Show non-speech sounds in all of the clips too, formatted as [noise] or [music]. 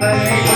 तुला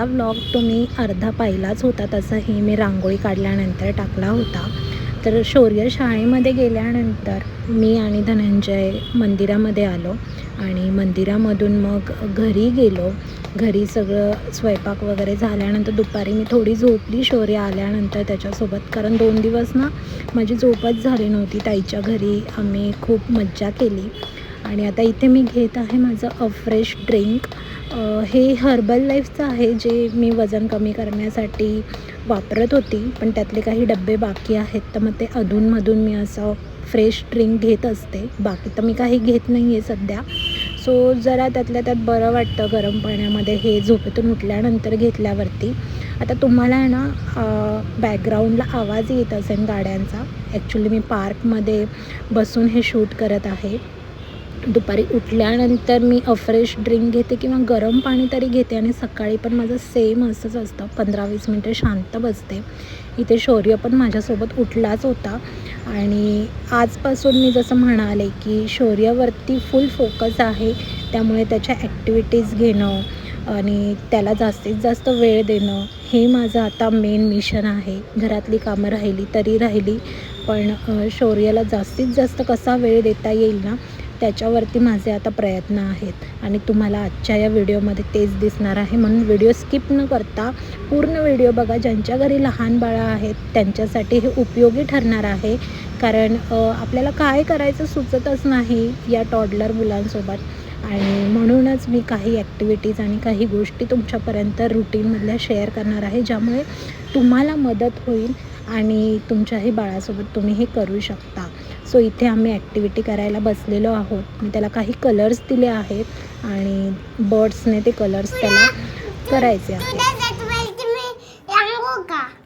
त्याचा व्लॉग तुम्ही अर्धा पाहिलाच होता तसंही मी रांगोळी काढल्यानंतर टाकला होता. तर शौर्य शाळेमध्ये गेल्यानंतर मी आणि धनंजय मंदिरामध्ये आलो आणि मंदिरामधून मग घरी गेलो. घरी सगळं स्वयंपाक वगैरे झाल्यानंतर दुपारी मी थोडी झोपली. शौर्य आल्यानंतर त्याच्यासोबत कारण दोन दिवस ना माझी झोपच झाली नव्हती. ताईच्या घरी आम्ही खूप मज्जा केली. आणि आता इथे मी घेत आहे माझं अफ्रेश ड्रिंक हे हर्बल लाईफचं आहे जे मी वजन कमी करण्यासाठी वापरत होती पण त्यातले काही डबे बाकी आहेत तर मग ते अधूनमधून मी असं फ्रेश ड्रिंक घेत असते. बाकी तर मी काही घेत नाही आहे सध्या. सो जरा त्यातल्या त्यात बरं वाटतं गरम पाण्यामध्ये हे झोपेतून उठल्यानंतर घेतल्यावरती. आता तुम्हाला आहे ना बॅकग्राऊंडला आवाज येत असेल गाड्यांचा. ॲक्च्युली मी पार्कमध्ये बसून हे शूट करत आहे. दुपारी उठल्यानंतर मी अफ्रेश ड्रिंक घेते किंवा गरम पाणी तरी घेते आणि सकाळी पण माझं सेम असंच असतं. पंधरा वीस मिनटं शांत बसते. इथे शौर्य पण माझ्यासोबत उठलाच होता. आणि आजपासून मी जसं म्हणाले की शौर्यावरती फुल फोकस आहे. त्यामुळे त्याच्या ॲक्टिव्हिटीज घेणं आणि त्याला जास्तीत जास्त वेळ देणं हे माझं आता मेन मिशन आहे. घरातली कामं राहिली तरी राहिली. पण शौर्याला जास्तीत जास्त कसा वेळ देता येईल ना त्याच्यावरती माझे आता प्रयत्न आहेत. आणि तुम्हाला आजच्या या व्हिडिओमध्ये तेच दिसणार आहे. म्हणून व्हिडिओ स्किप न करता पूर्ण व्हिडिओ बघा. ज्यांच्या घरी लहान बाळं आहेत त्यांच्यासाठी हे उपयोगी ठरणार आहे. कारण आपल्याला काय करायचं सुचतच नाही या टॉडलर मुलांसोबत. आणि म्हणूनच मी काही ॲक्टिव्हिटीज आणि काही गोष्टी तुमच्यापर्यंत रुटीनमधल्या शेअर करणार आहे. ज्यामुळे तुम्हाला मदत होईल आणि तुमच्याही बाळासोबत तुम्ही हे करू शकता. सो इथे आम्ही ॲक्टिव्हिटी करायला बसलेलो आहोत. मी त्याला काही कलर्स दिले आहेत आणि बर्ड्सने ते कलर्स त्याला करायचे आहेत.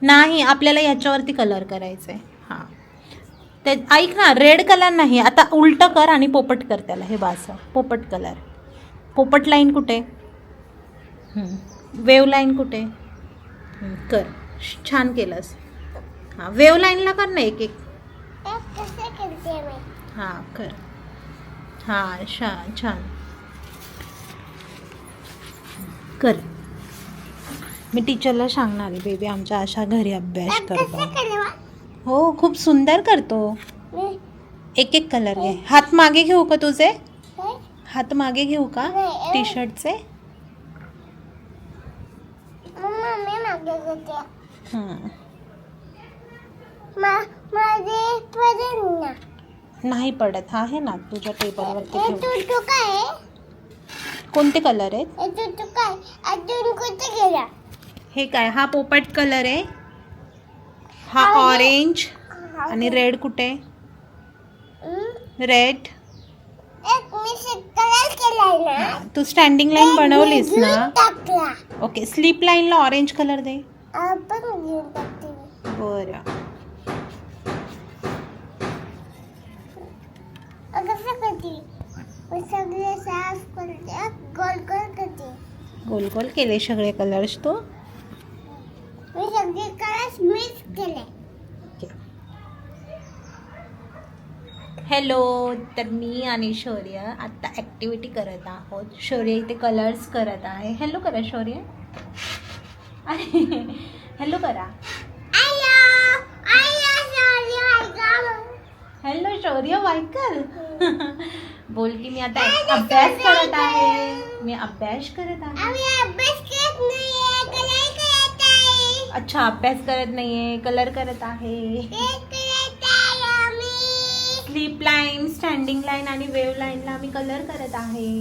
नाही आपल्याला याच्यावरती कलर करायचा आहे. हां. ते ऐक ना रेड कलर नाही. आता उलटं कर आणि पोपट कर त्याला. हे बास पोपट कलर पोपट लाईन कुठे? वेव लाईन कुठे? कर. श- छान केलंस. हां वेव लाईनला कर ना एक एक हां कर हां छान छान. कर. मी टीचरला सांगणार आहे बेबी आमच्या अशा घरी अभ्यास करतो. हो खूप सुंदर करतो. एक एक कलर घे. हात मागे घेऊ का तुझे? हात मागे घेऊ का? टी शर्टचे हां. नाही पडत. हा आहे ना? तुझ्या टेबलवरती ठेव. कोणते कलर आहेत? हे काय? हा पोपट कलर आहे. हा ऑरेंज आणि रेड कुठे? रेड तू स्टँडिंग लाईन बनवलीस ना? ओके स्लीप लाईनला ऑरेंज कलर दे. बरं. सगळे साफ करते. गोल गोल करते. गोल गोल केले सगळे कलर्स तो? मी सगळे कलर्स मिक्स केले. हॅलो तर मी आणि शौर्य आत्ता ॲक्टिव्हिटी करत आहोत. शौर्य इथे कलर्स करत आहे. हॅलो करा शौर्य. [laughs] हॅलो करा आयो आयो सॉरी ऐका हॅलो शौर्य वायकर बोल की मी आता अभ्यास करत आहे. मी अभ्यास करत आहे. अच्छा अभ्यास करत नाहीये कलर करत आहे. स्लीप लाईन स्टँडिंग लाईन आणि वेव्ह लाईनला आम्ही कलर करत आहे.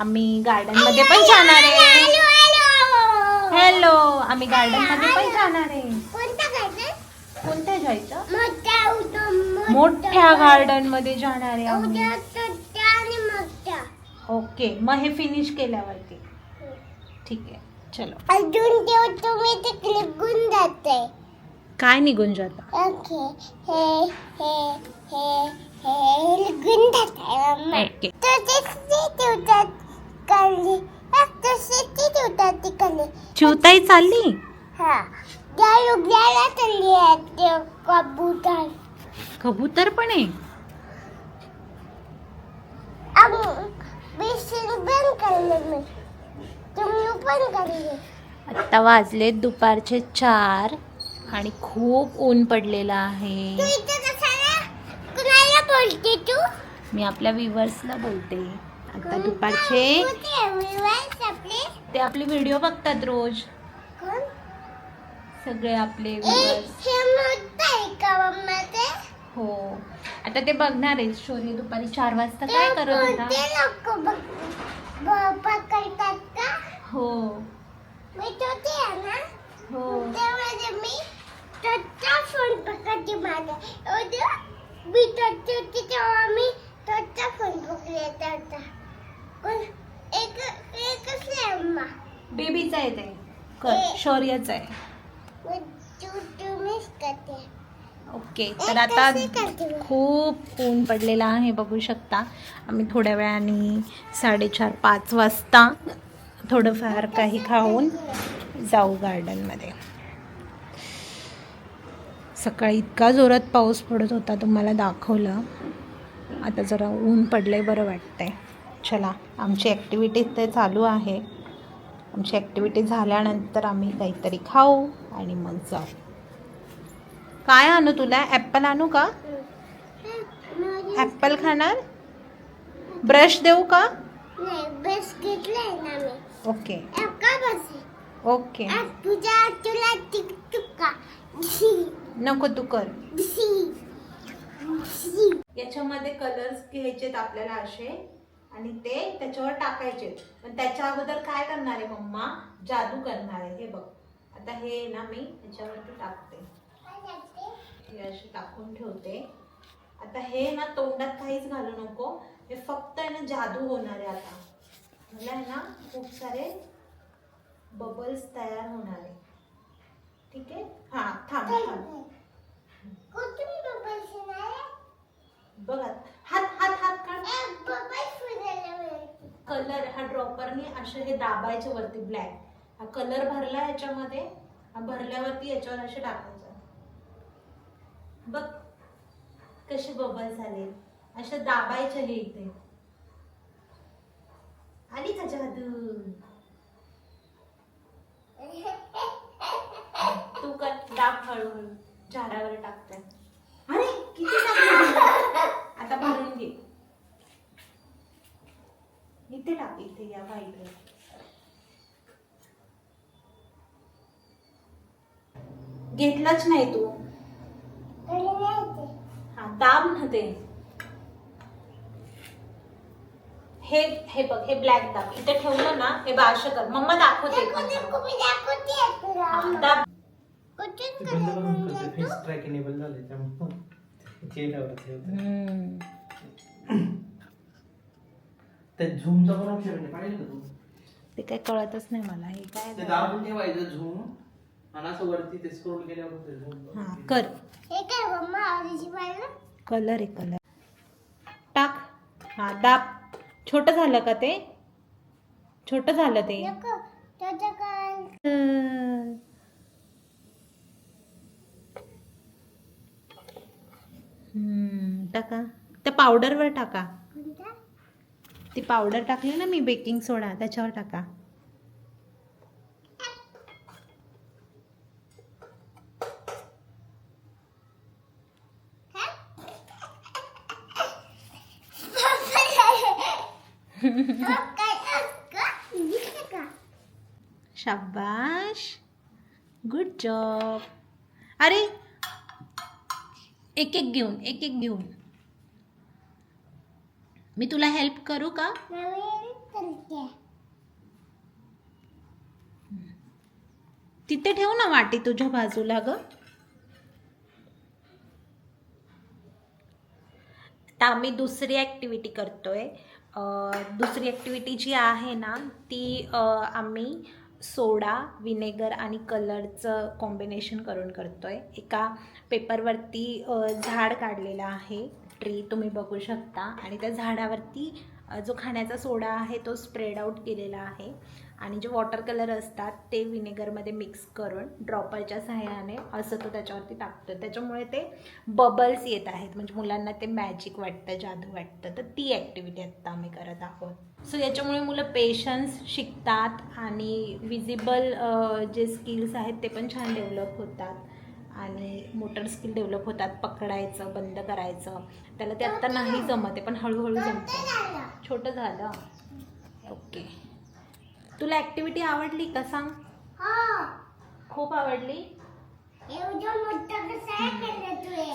आम्ही. गार्डनमध्ये पण जाणार आहे आलो आलो हॅलो आम्ही गार्डनमध्ये पण जाणार आहे कोणता गार्डन उद्या मोठ्या गार्डनमध्ये जाणार ओके मग हे फिनिश केल्यावरती. ठीक आहे चलो. अजून तेव्हा तुम्ही ते क्लिपून जाते. काय निघून जातं? ओके हे हे हे हे निघून जाते मम्मा. ओके. तर ते ठेवतात ठेवतात चालली? हा. त्या चालली ते कबूतर. कबूतर पण आहे? बेसिन पण करले मी. तुम्ही पण करले आत्ता वाजलेत दुपारचे चार आणि खूप ऊन पडलेलं तू आहे इथे कशाला? कुणाला बोलते तू? मी आपल्या व्ह्युअर्सला बोलते. आता दुपारचे विवास आपले? ते आपले व्हिडिओ बघतात रोज. कोण? सगळे आपले हे हो. आता ते बघणार आहे शौर्य दुपारी चार वाजता काय करत होता? हो. मी छोटी आहे ना? हो. मी छोटा फोन पकडते माझा उद्या मी छोटी होती तेव्हा मी छोटा फोन पकडले होता. कोण? एक एकच आहे अम्मा बेबीचं आहे ते. कर. शौर्यचं आहे मी तू तुम्हीच करते ओके तर आता? खूप ऊन पडलेलं आहे बघू शकता. आम्ही थोड्या वेळाने साडेचार पाच वाजता थोडंफार काही खाऊन जाऊ गार्डनमध्ये. सकाळी इतका जोरात पाऊस पडत होता तुम्हाला दाखवलं. आता जरा ऊन पडलंय बरं वाटतंय. चला आमची ॲक्टिव्हिटी ते चालू आहे. आमची ॲक्टिव्हिटी झाल्यानंतर आम्ही काहीतरी खाऊ आणि मग जाऊ. काय आणू तुला? ॲप्पल आणू का? ॲप्पल खाणार? ब्रश देऊ का? ओके ओके नको तू कर. याच्यामध्ये कलर्स घ्यायचेत आपल्याला असे. आणि ते त्याच्यावर टाकायचे. पण त्याच्या अगोदर काय करणार आहे मम्मा? जादू करणार. आहे हे बघ. आता हे ना मी याच्यावरती टाकते. हे असे टाकून ठेवते. आता हे ना तोंडात काहीच घालू नको. हे फक्त आहे ना जादू होणार आहे आता. मला आहे ना खूप सारे बबल्स तयार होणार आहे. ठीक आहे? हा थांब थांब. बघा. हात हात हात काढ. कलर हा ड्रॉपरने असे हे दाबायचे वरती ब्लॅक हा कलर भरला याच्यामध्ये हा भरल्यावरती याच्यावर असे टाकायचं. बघ कसे बबल झाले. असे दाबायचे हे इथे. आली का जादू [laughs] तू कर दाब हळूहळू. झाडावर टाकते अरे किती टाकलं आता भरून घे इथे टाक इथे या बाईकडे घेतलंच नाही तू तरी नाही येते. हा दाब ना ते हे हे बघ हे ब्लॅक दाब इथे ठेवलं ना हे बा असं कर मम्मा दाखवते. हा, दाब ते बंद करून करते तू? फेस ट्रॅक एनेबल झाले त्यामुळे. हम्म. [clears throat] [clears throat] ते झूमचा पण ऑप्शन आहे पाहिजे का तू? ते काय कळतच नाही मला हे काय ते दाबून ठेवायचं झूम आणि असं वरती ते स्क्रोल केल्यावर होतं हा झूम कर. हे काय मम्मा ऑरेंज पाहिलं कलर आहे कलर टाक. हां दाब. छोटं झालं का ते? छोटं झालं ते. नको त्याच्या काय? अं. हम्म, टाका. त्या पावडरवर टाका. ती पावडर टाकली ना मी बेकिंग सोडा, त्याच्यावर टाका. शाबाश. गुड जॉब अरे एक एक घेऊन एक एक घेऊन. मी तुला हेल्प करू का? तिथे ठेव ना वाटी तुझ्या बाजूला ग. आता आम्ही दुसरी ॲक्टिव्हिटी करतोय. दुसरी ॲक्टिव्हिटी जी आहे ना ती आम्ही सोडा विनेगर आणि कलरचं कॉम्बिनेशन करून करतोय. एका पेपरवरती झाड काढलेलं आहे. ट्री तुम्ही बघू शकता. आणि त्या झाडावरती जो खाण्याचा सोडा आहे तो स्प्रेड आउट केलेला आहे. आणि जे वॉटर कलर असतात ते विनेगरमध्ये मिक्स करून ड्रॉपरच्या सहाय्याने असं तो त्याच्यावरती टाकतो त्याच्यामुळे ते बबल्स येत आहेत. म्हणजे मुलांना ते मॅजिक वाटतं जादू वाटतं. तर ती ॲक्टिव्हिटी आत्ता आम्ही करत आहोत. सो याच्यामुळे मुलं पेशन्स शिकतात आणि विजिबल जे स्किल्स आहेत ते पण छान डेव्हलप होतात. आणि मोटर स्किल डेव्हलप होतात पकडायचं बंद करायचं. त्याला ते आत्ता नाही जमत आहे पण हळूहळू जमतं. छोटं झालं. ओके. तुला ॲक्टिव्हिटी आवडली का सांग? खूप आवडली?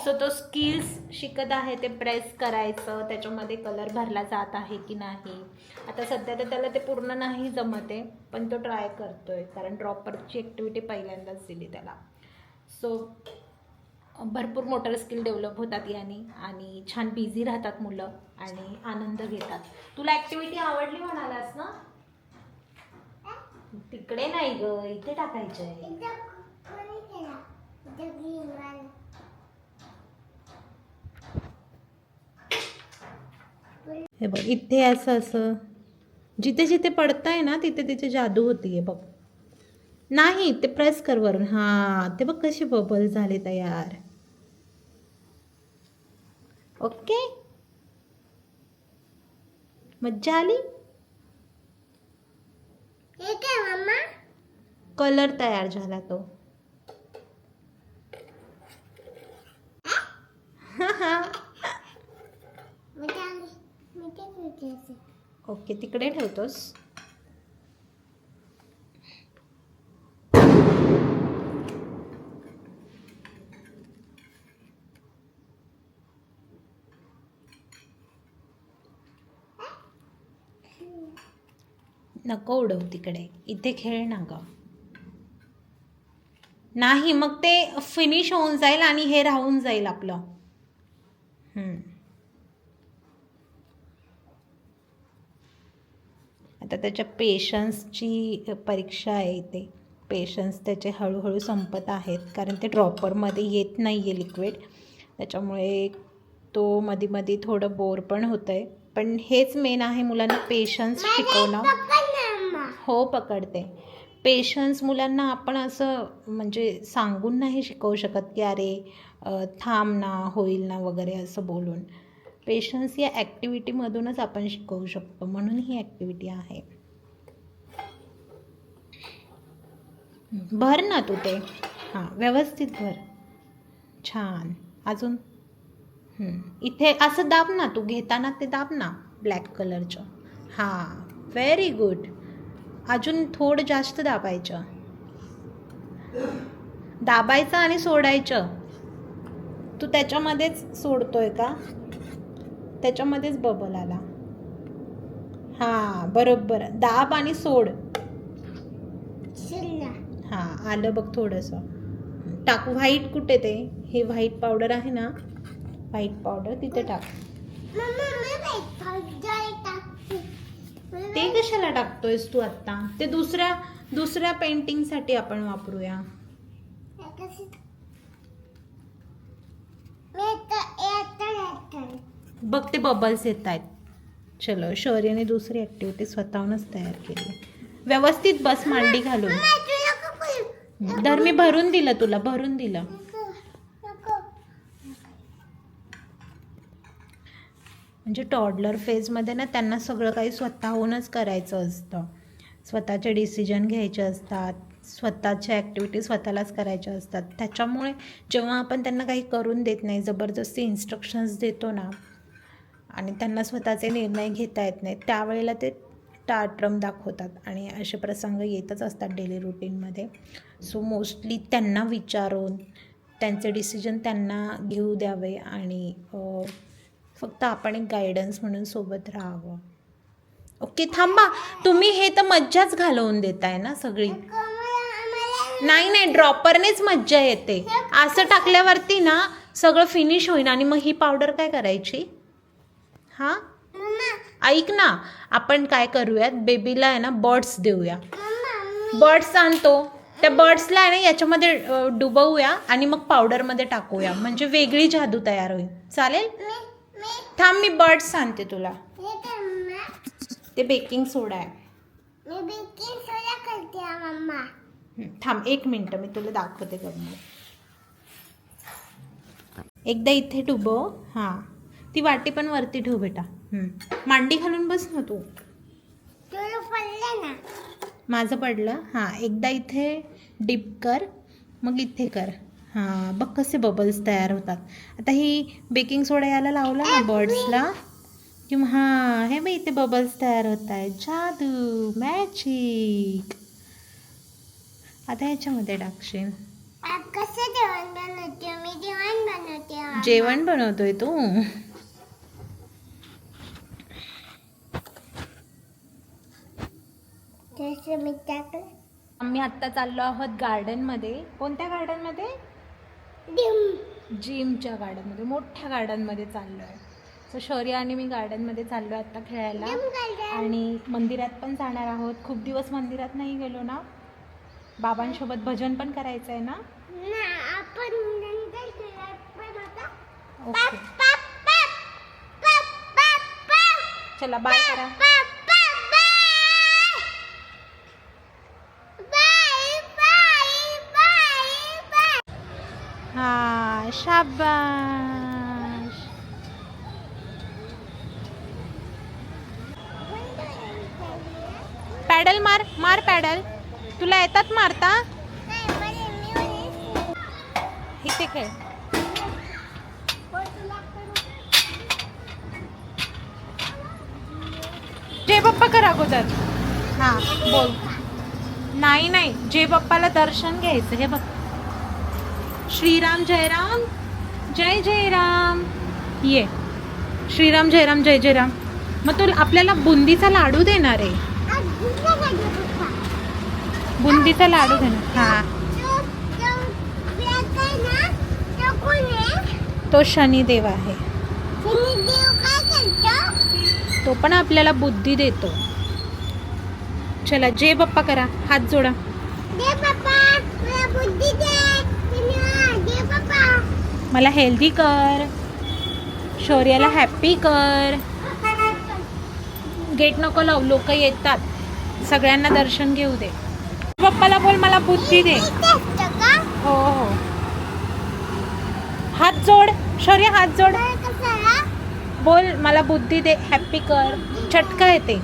सो तो स्किल्स शिकत आहे ते प्रेस करायचं त्याच्यामध्ये कलर भरला जात आहे की नाही. आता सध्या तर त्याला ते पूर्ण नाही जमत आहे पण तो ट्राय करतोय कारण ड्रॉपरची ॲक्टिव्हिटी पहिल्यांदाच दिली त्याला. सो भरपूर मोटर स्किल डेव्हलप होतात याने आणि छान बिझी राहतात मुलं आणि आनंद घेतात. तुला ॲक्टिव्हिटी आवडली म्हणालास ना? तिकडे नाही ग इथे टाकायचं आहे हे बघ इथे असं असं जिथे जिथे पडतंय ना तिथे तिथे जादू होतीये बघ. नाही ते प्रेस कर वरून. हां ते बघ कसे बबल झाले तयार. ओके मज्जा आली? कलर तयार झाला तो. ओके तिकडे ठेवतोस. नको उडव तिकडे. इथे खेळ ना ग नाही मग ते फिनिश होऊन जाईल आणि हे राहून जाईल आपलं. आता त्याच्या पेशन्सची परीक्षा आहे इथे. पेशन्स त्याचे हळूहळू संपत आहेत कारण ते ड्रॉपरमध्ये येत नाही आहे लिक्विड त्याच्यामुळे तो मध्ये मध्ये थोडं बोर पण होतं आहे पण हेच मेन आहे मुलांना पेशन्स शिकवणं. हो पकडते. पेशन्स मुलांना आपण असं म्हणजे सांगून नाही शिकवू शकत की अरे थांब ना होईल ना वगैरे असं बोलून. पेशन्स या ॲक्टिव्हिटीमधूनच आपण शिकवू शकतो. म्हणून ही ॲक्टिव्हिटी आहे. भर ना तू ते. हां व्यवस्थित भर. छान. अजून? इथे असं दाब ना तू. घेताना ते दाब ना. ब्लॅक कलरचं. हां. व्हेरी गुड अजून थोडं जास्त दाबायचं. दाबायचं आणि सोडायचं. तू त्याच्यामध्येच सोडतोय का? त्याच्यामध्येच बबल आला. हां बरोबर. दाब आणि सोड. हां आलं बघ थोडंसं. टाक व्हाईट कुठे ते? हे व्हाईट पावडर आहे ना? व्हाईट पावडर तिथे टाक. ते कशाला टाकतोयस तू आत्ता? ते दुसऱ्या दुसऱ्या पेंटिंगसाठी आपण वापरूया. बघ ते बबल्स येत आहेत. चलो शौर्यने दुसरी ॲक्टिव्हिटी स्वतःहूनच तयार केली. व्यवस्थित बस मांडी घालून. धर तर मी भरून दिलं तुला भरून दिलं नको, नको. म्हणजे टॉडलर फेजमध्ये ना त्यांना सगळं काही स्वतःहूनच करायचं असतं. स्वतःचे डिसिजन घ्यायचे असतात. स्वतःच्या ॲक्टिव्हिटी स्वतःलाच करायच्या असतात. त्याच्यामुळे जेव्हा आपण त्यांना काही करून देत नाही जबरदस्ती इन्स्ट्रक्शन्स देतो ना आणि त्यांना स्वतःचे निर्णय घेता येत नाही त्यावेळेला ते टाट्रम दाखवतात. आणि असे प्रसंग येतच असतात डेली रुटीनमध्ये सो मोस्टली त्यांना विचारून त्यांचे डिसिजन त्यांना घेऊ द्यावे आणि फक्त आपण एक गायडन्स म्हणून सोबत राहावं. ओके थांबा. तुम्ही हे तर मज्जाच घालवून देताय ना सगळी? नाही नाही ड्रॉपरनेच मज्जा येते. असं टाकल्यावरती ना सगळं फिनिश होईन आणि मग ही पावडर काय करायची? हां? ऐक ना आपण काय करूयात? बेबीला आहे ना बर्ड्स देऊया. बर्ड्स आणतो. त्या बर्ड्सला आहे ना याच्यामध्ये डुबवूया आणि मग पावडरमध्ये टाकूया. म्हणजे वेगळी जादू तयार होईल. चालेल? मी- थांब मी बर्ड्स आणते तुला? ते बेकिंग सोडा आहे. मी बेकिंग सोडा करते मम्मा. थांब एक मिनटं मी तुला दाखवते गमत एकदा इथे डुबव हां. ती वाटी पण वरती ठेव बेटा. मांडी घालून बस ना तू. माझं पडलं? हां एकदा इथे डिप कर मग इथे कर. हां बघ कसे बबल्स तयार होतात. आता ही बेकिंग सोडा याला लावला ना बर्ड्सला कि मग हां हे बाई इथे बबल्स तयार होत आहेत. जादू मॅजिक आता ह्याच्यामध्ये टाकशील. जेवण बनवते? मी जेवण बनवते हा. जेवण बनवतोय तू? आम्ही आत्ता चाललो आहोत गार्डनमध्ये कोणत्या गार्डनमध्ये जिमच्या गार्डनमध्ये मोठ्या गार्डनमध्ये चाललो आहे सो शौर्य आणि मी गार्डनमध्ये चाललो आहे आत्ता खेळायला आणि मंदिरात पण जाणार आहोत. खूप दिवस मंदिरात नाही गेलो ना. बाबांसोबत भजन पण करायचं आहे ना ओके पप, पप, पप, पप, पप. चला बाय करा. शाबाश पॅडल मार मार पॅडल तुला येतात मारता? इथे खेळ. जय बाप्पा कर अगोदर. हां बोल. नाही नाही. जय बाप्पाला दर्शन घ्यायचं हे बघ. श्रीराम जयराम जय जयराम. ये. श्रीराम जयराम जय जयराम. मग तो आपल्याला बुंदीचा लाडू देणार आहे. बुंदीचा लाडू देणार. हां. तो शनिदेव आहे. तो पण आपल्याला बुद्धी देतो. चला जे बाप्पा करा हात जोडा. मला हेल्दी कर. शौर्याला हॅप्पी कर. गेट नको लावू लोक येतात. सगळ्यांना दर्शन घेऊ दे. बाप्पाला बोल मला बुद्धी दे. हो हो. हात जोड. शौर्य हात जोड. बोल मला बुद्धी दे हॅप्पी कर. चटका येते.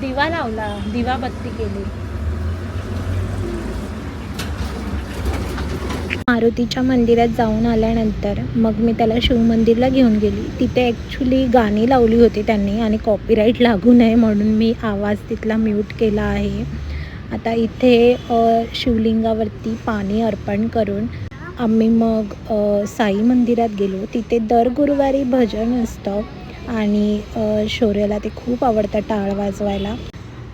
दिवा लावला दिवा बत्ती केली. मारुतीच्या मंदिरात जाऊन आल्यानंतर मग मी त्याला शिवमंदिरला घेऊन गेली. तिथे ॲक्च्युली गाणी लावली होती त्यांनी आणि कॉपीराईट लागू नये म्हणून मी आवाज तिथला म्यूट केला आहे. आता इथे शिवलिंगावरती पाणी अर्पण करून आम्ही मग साई मंदिरात गेलो. तिथे दर गुरुवारी भजन असतं आणि शौर्याला ते खूप आवडतं टाळ वाजवायला.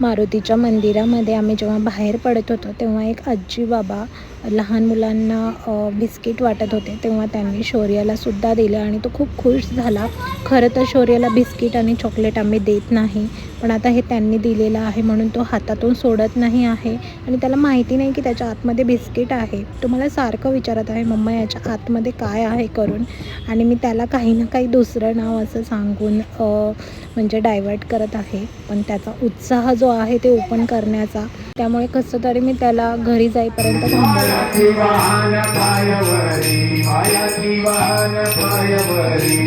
मारुतीच्या मंदिरामध्ये आम्ही जेव्हा बाहेर पडत होतो तेव्हा एक आजी बाबा लहान मुलांना बिस्किट वाटत होते तेव्हा त्यांनी शौर्याला सुद्धा दिलं आणि तो खूप खुश झाला. खरं तर शौर्याला बिस्किट आणि चॉकलेट आम्ही देत नाही पण आता हे त्यांनी दिलेलं आहे म्हणून तो हातातून सोडत नाही आहे आणि त्याला माहिती नाही की त्याच्या आतमध्ये बिस्किट आहे. तो मला सारखं विचारत आहे मम्मा याच्या आतमध्ये काय आहे करून? आणि मी त्याला काही ना काही दुसरं नाव असं सांगून म्हणजे डायवर्ट करत आहे. पण त्याचा उत्साह जो आहे ते ओपन करण्याचा त्यामुळे कसं तरी मी त्याला घरी जाईपर्यंत थांबवलं. वाहन पायवरी. पायाची वाहन पायवरी.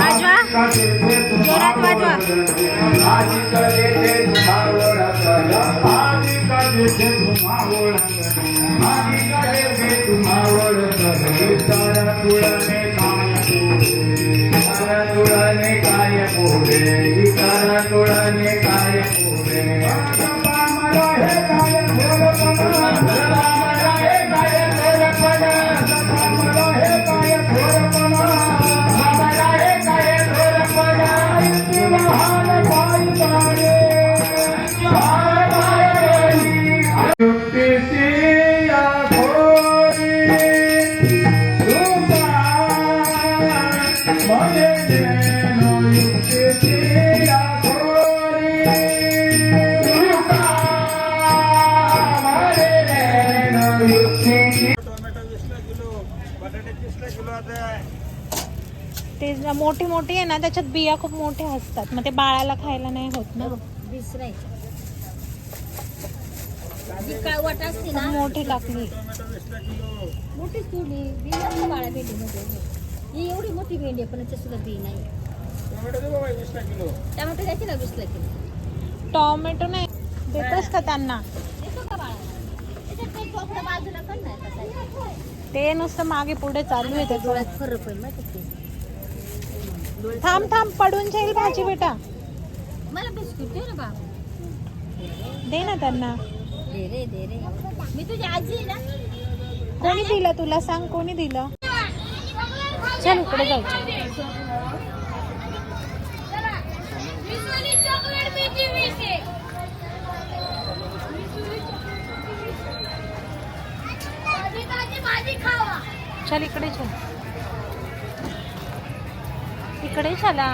आजी कधी ते धुमावळ आजी ते ते तर तुळने काय पोहे तर तुळने काय पोहे तर तुळने काय पोहे मला हे काय ते ज- मोठी मोठी आहे ना त्याच्यात बिया खूप मोठ्या असतात. मग ते बाळाला खायला नाही होत ना. विसरायचं जी काळवट असते ना. खूप मोठी टाकली. मोठीच तोडली बी नसतं बाळा भेंडीमध्ये ही एवढी मोठी भेंडी आहे पण याच्यात सुद्धा बी नाही. टमाटो द्यायचे ना वीसला किलो टोमॅटो नाही देतोस का त्यांना? येतो का बाळा? त्याच्यात काही चोपडा बाजूला पण नाही तसा. ते नुसतं मागे पुढे चालू आहे त्याचं डोळ्यात फरक होईल माहिती का ते? थांब थांब पडून जाईल भाजी बेटा. मला बिस्किट दे बाबा. दे ना त्यांना. दे रे दे रे. मी तुझी आजी आहे ना. कोणी दिलं तुला? सांग कोणी दिलं? चल इकडे जाऊ. चल इकडे चल. इकडे चला.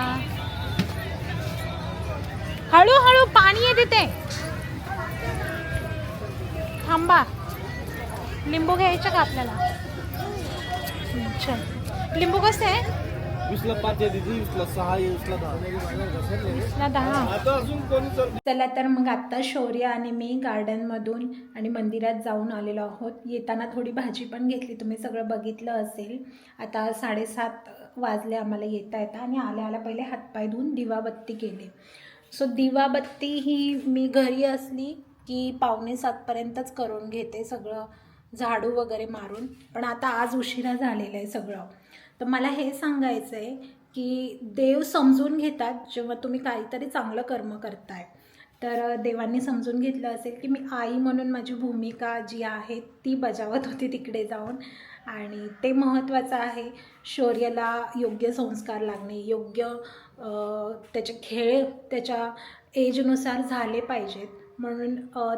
हळूहळू पाणी आहे तिथे थांबा. लिंबू घ्यायचं का आपल्याला? चल. लिंबू कसे आहे? आता चला तर मग आत्ता शौर्य आणि मी गार्डनमधून आणि मंदिरात जाऊन आलेलो आहोत. येताना थोडी भाजी पण घेतली तुम्ही सगळं बघितलं असेल. आता साडेसात वाजले आम्हाला येता येता आणि आल्या आल्या पहिले हातपाय धुवून दिवाबत्ती केली. सो दिवाबत्ती ही मी घरी असली की पावणे सातपर्यंतच करून घेते सगळं झाडू वगैरे मारून. पण आता आज उशिरा झालेलं आहे सगळं. तर मला हे सांगायचं आहे की देव समजून घेतात जेव्हा तुम्ही काहीतरी चांगलं कर्म करताय. तर देवांनी समजून घेतलं असेल की मी आई म्हणून माझी भूमिका जी आहे ती बजावत होती तिकडे जाऊन. आणि ते महत्त्वाचं आहे. शौर्याला योग्य संस्कार लागणे योग्य त्याचे खेळ त्याच्या एजनुसार झाले पाहिजेत. म्हणून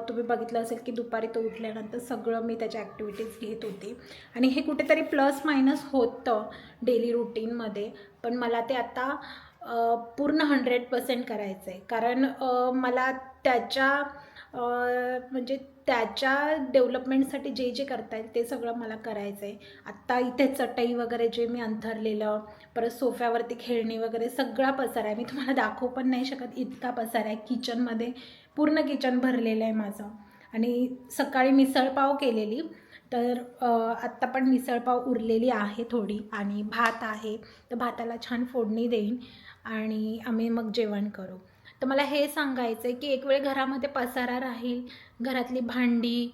तुम्ही बघितलं असेल की दुपारी तो उठल्यानंतर सगळं मी त्याच्या ॲक्टिव्हिटीज घेत होते. आणि हे कुठेतरी प्लस मायनस होतं डेली रुटीनमध्ये पण मला ते आता पूर्ण हंड्रेड पर्सेंट करायचं आहे कारण मला त्याच्या म्हणजे त्याच्या डेव्हलपमेंटसाठी जे जे करता येईल ते सगळं मला करायचं आहे आत्ता इथे चटई वगैरे जे मी अंथरलेलं परत सोफ्यावरती खेळणी वगैरे सगळा पसार आहे. मी तुम्हाला दाखवू पण नाही शकत इतका पसार आहे. किचनमध्ये पूर्ण किचन भरलेलं आहे माझं. आणि सकाळी मिसळपाव केलेली तर आत्ता पण मिसळपाव उरलेली आहे थोडी आणि भात आहे. तर भाताला छान फोडणी देईन आणि आम्ही मग जेवण करू. तर मला हे सांगायचं आहे की एक वेळ घरामध्ये पसारा राहील घरातली भांडी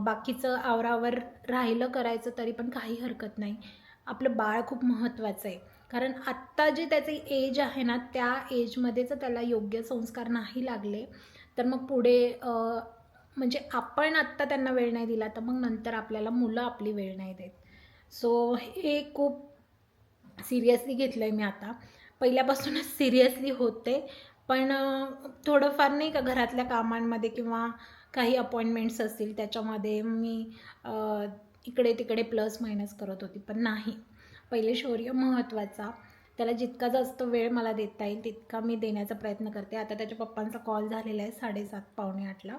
बाकीचं आवरावर राहिलं करायचं तरी पण काही हरकत नाही. आपलं बाळ खूप महत्त्वाचं आहे. कारण आत्ता जे त्याचे एज आहे ना त्या एजमध्ये जर त्याला योग्य संस्कार नाही लागले तर मग पुढे म्हणजे आपण आत्ता त्यांना वेळ नाही दिला तर मग नंतर आपल्याला मुलं आपली वेळ नाही देत. सो हे खूप सिरियसली घेतलं आहे मी आता. पहिल्यापासूनच [laughs] सिरियसली होते. पण थोडंफार नाही का घरातल्या कामांमध्ये किंवा काही अपॉइंटमेंट्स असतील त्याच्यामध्ये मी इकडे तिकडे प्लस मायनस करत होती पण नाही. पहिले शौर्य महत्त्वाचा. त्याला जितका जास्त वेळ मला देता येईल तितका मी देण्याचा प्रयत्न करते. आता त्याच्या पप्पांचा कॉल झालेला आहे साडेसात पावणे आठला.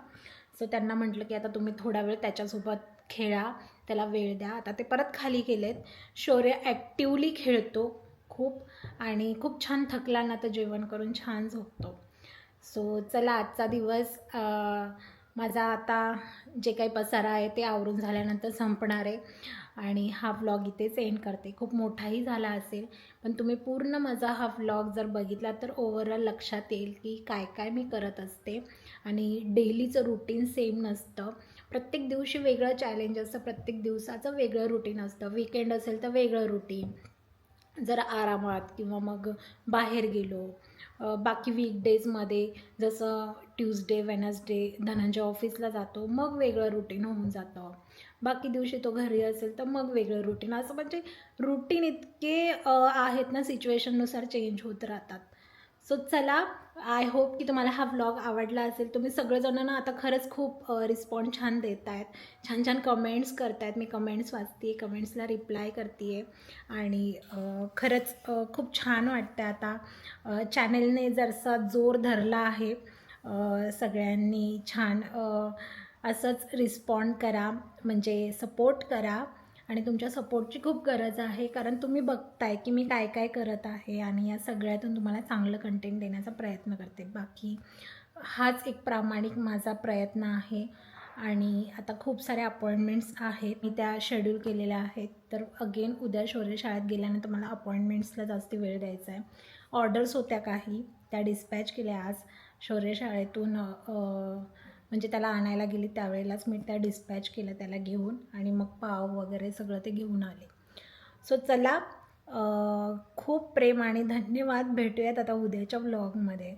सो त्यांना म्हटलं की आता तुम्ही थोडा वेळ त्याच्यासोबत खेळा त्याला वेळ द्या. आता ते परत खाली गेलेत. शौर्य ॲक्टिवली खेळतो. खूप. आणि खूप छान थकला ना तर जेवण करून छान झोपतो. सो चला आजचा दिवस माझा आता जे काही पसारा आहे ते आवरून झाल्यानंतर संपणार आहे. आणि हा व्लॉग इथेच एंड करते. खूप मोठाही झाला असेल पण तुम्ही पूर्ण माझा हा व्लॉग जर बघितला तर ओव्हरऑल लक्षात येईल की काय काय मी करत असते. आणि डेलीचं रुटीन सेम नसतं. प्रत्येक दिवशी वेगळं चॅलेंज असतं प्रत्येक दिवसाचं वेगळं रुटीन असतं. विकेंड असेल तर वेगळं रुटीन जर आरामात किंवा मग बाहेर गेलो बाकी वीकडेजमध्ये जसं ट्यूजडे वेनसडे धनंजय ऑफिसला जातो मग वेगळं रुटीन होऊन जातं. बाकी दिवशी तो घरी असेल तर मग वेगळं रुटीन असं म्हणजे रुटीन इतके आहेत ना सिच्युएशननुसार चेंज होत राहतात. सो चला आय होप की तुम्हाला हा व्लॉग आवडला असेल. तुम्ही सगळेजण ना आता खरंच खूप रिस्पॉन्स छान देत आहेत छान छान कमेंट्स करत आहेत मी कमेंट्स वाचते कमेंट्सला रिप्लाय करते आहे आणि खरंच खूप छान वाटतं आता. चॅनलने जरसा जोर धरला आहे. सगळ्यांनी छान असंच रिस्पॉन्ड करा. म्हणजे सपोर्ट करा. आणि तुमच्या सपोर्टची खूप गरज आहे. कारण तुम्ही बघताय की मी काय काय करत आहे आणि या सगळ्यातून तुम्हाला चांगलं कंटेंट देण्याचा प्रयत्न करते. बाकी हाच एक प्रामाणिक माझा प्रयत्न आहे. आणि आता खूप साऱ्या अपॉइंटमेंट्स आहेत. मी त्या शेड्यूल केलेल्या आहेत. तर अगेन उद्या शौर्य शाळेत गेल्यानंतर मला अपॉइंटमेंट्सला जास्त वेळ द्यायचा आहे. ऑर्डर्स होत्या काही. त्या डिस्पॅच केल्या आज. शौर्य शाळेतून म्हणजे त्याला आणायला गेली त्यावेळेलाच मी त्या डिस्पॅच केलं त्याला घेऊन आणि मग पाव वगैरे सगळं ते घेऊन आले. सो चला खूप प्रेम आणि धन्यवाद भेटूयात आता उद्याच्या व्लॉगमध्ये